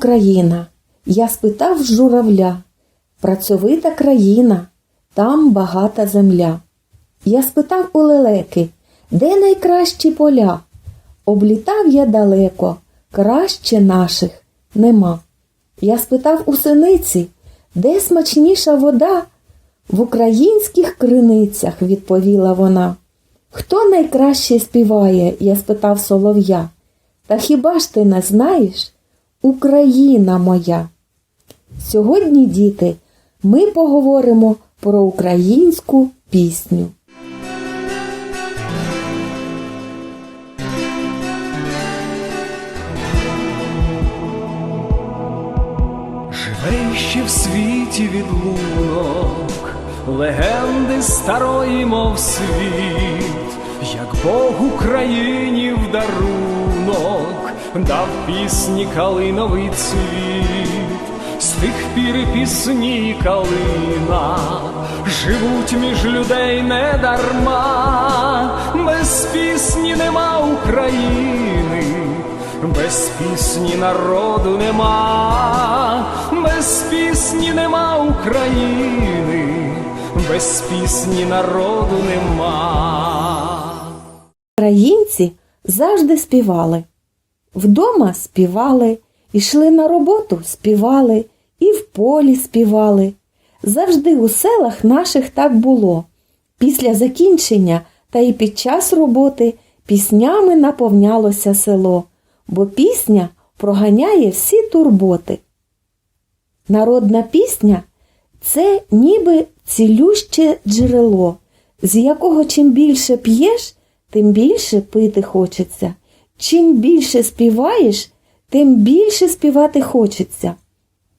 Україна? Я спитав журавля. Працьовита країна, там багата земля. Я спитав у лелеки, де найкращі поля? Облітав я далеко, краще наших нема. Я спитав у синиці, де смачніша вода? В українських криницях, відповіла вона. Хто найкраще співає? я спитав солов'я. Та хіба ж ти не знаєш? Україна моя. Сьогодні, діти, ми поговоримо про українську пісню. Живе ще в світі відлунок, легенди старої, мов світ, як Бог Україні в дарунок дав пісні калиновий цвіт, з тих пір і пісні калина живуть між людей недарма, без пісні нема України. Без пісні народу нема, без пісні нема України, без пісні народу нема. Українці завжди співали. Вдома співали, йшли на роботу, співали, і в полі співали. Завжди у селах наших так було. Після закінчення та й під час роботи піснями наповнялося село, бо пісня проганяє всі турботи. Народна пісня це ніби цілюще джерело, з якого чим більше п'єш, тим більше пити хочеться. Чим більше співаєш, тим більше співати хочеться.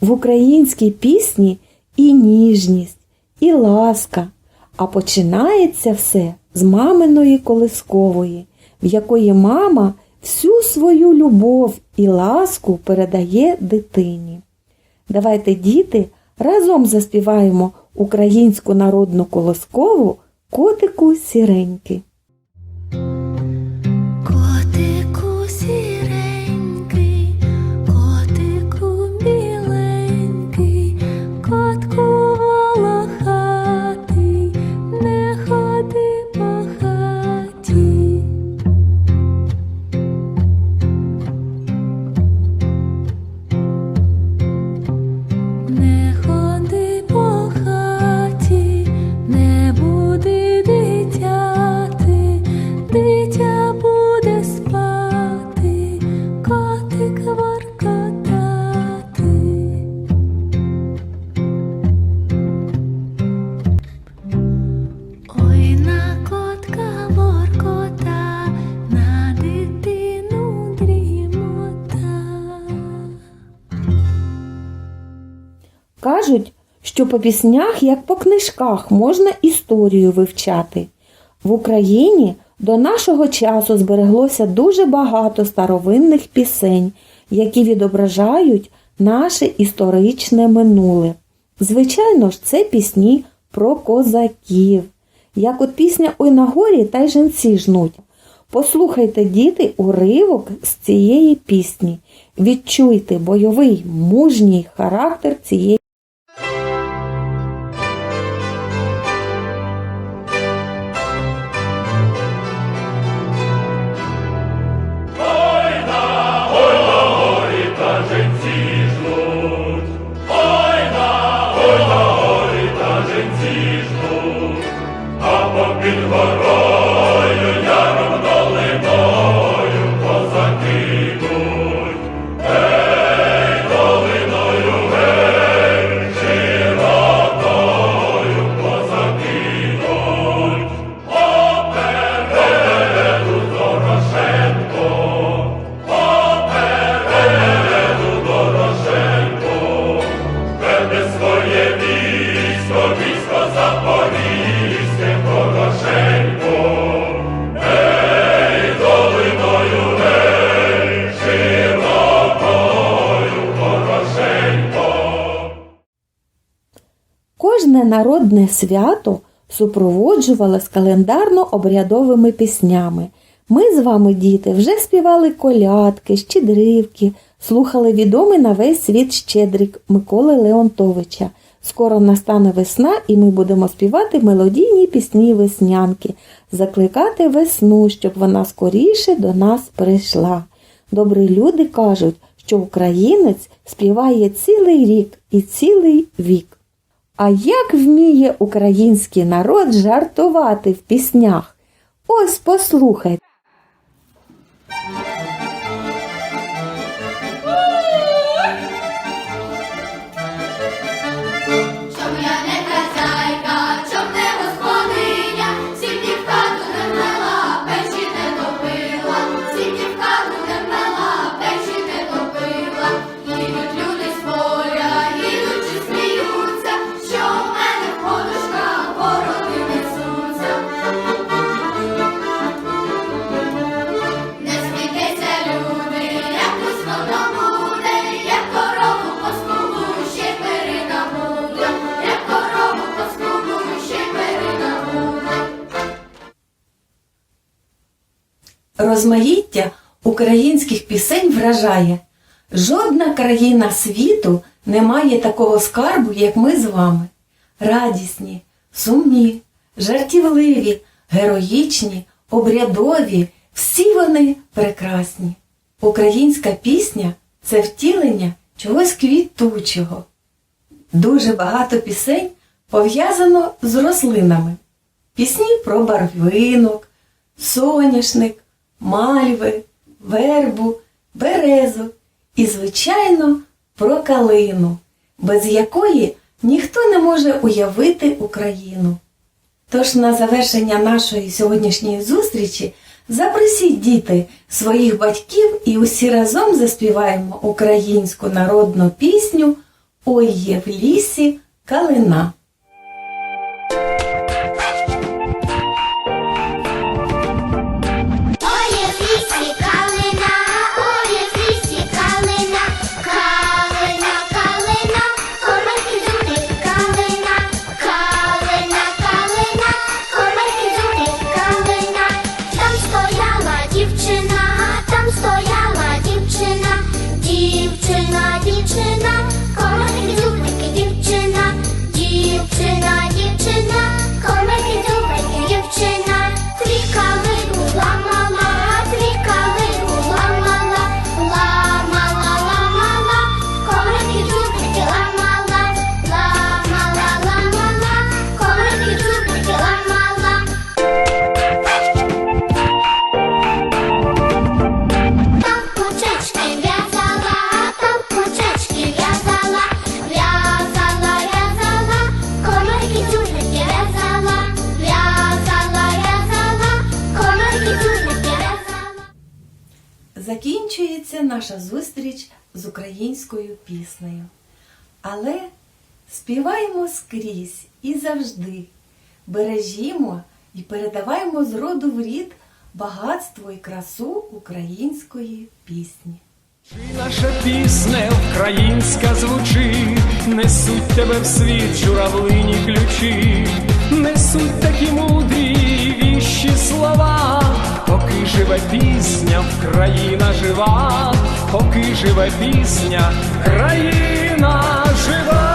В українській пісні і ніжність, і ласка, а починається все з маминої колискової, в якої мама всю свою любов і ласку передає дитині. Давайте, діти, разом заспіваємо українську народну колоскову котику сіреньки. Кажуть, що по піснях, як по книжках, можна історію вивчати. В Україні до нашого часу збереглося дуже багато старовинних пісень, які відображають наше історичне минуле. Звичайно ж, це пісні про козаків, як от пісня Ой на горі та й женці жнуть. Послухайте, діти, уривок з цієї пісні. Відчуйте бойовий, мужній характер цієї народне свято супроводжувалось календарно-обрядовими піснями. Ми з вами, діти, вже співали колядки, щедрівки, слухали відомий на весь світ щедрик Миколи Леонтовича. Скоро настане весна, і ми будемо співати мелодійні пісні веснянки, закликати весну, щоб вона скоріше до нас прийшла. Добрі люди кажуть, що українець співає цілий рік і цілий вік. А як вміє український народ жартувати в піснях? Ось послухайте. Розмаїття українських пісень вражає. Жодна країна світу не має такого скарбу, як ми з вами. Радісні, сумні, жартівливі, героїчні, обрядові, всі вони прекрасні. Українська пісня це втілення чогось квітучого. Дуже багато пісень пов'язано з рослинами. Пісні про барвинок, соняшник, мальви, вербу, березу і, звичайно, про калину, без якої ніхто не може уявити Україну. Тож на завершення нашої сьогоднішньої зустрічі запросіть діти своїх батьків і усі разом заспіваємо українську народну пісню Ой є в лісі калина. Українською піснею. Але співаємо скрізь і завжди. Бережімо і передаваємо з роду в рід багатство і красу української пісні. Чи наша пісня українська звучить, несуть тебе в світ журавлині ключі, несуть такі мудрі живе пісня, країна жива, поки живе пісня, країна жива.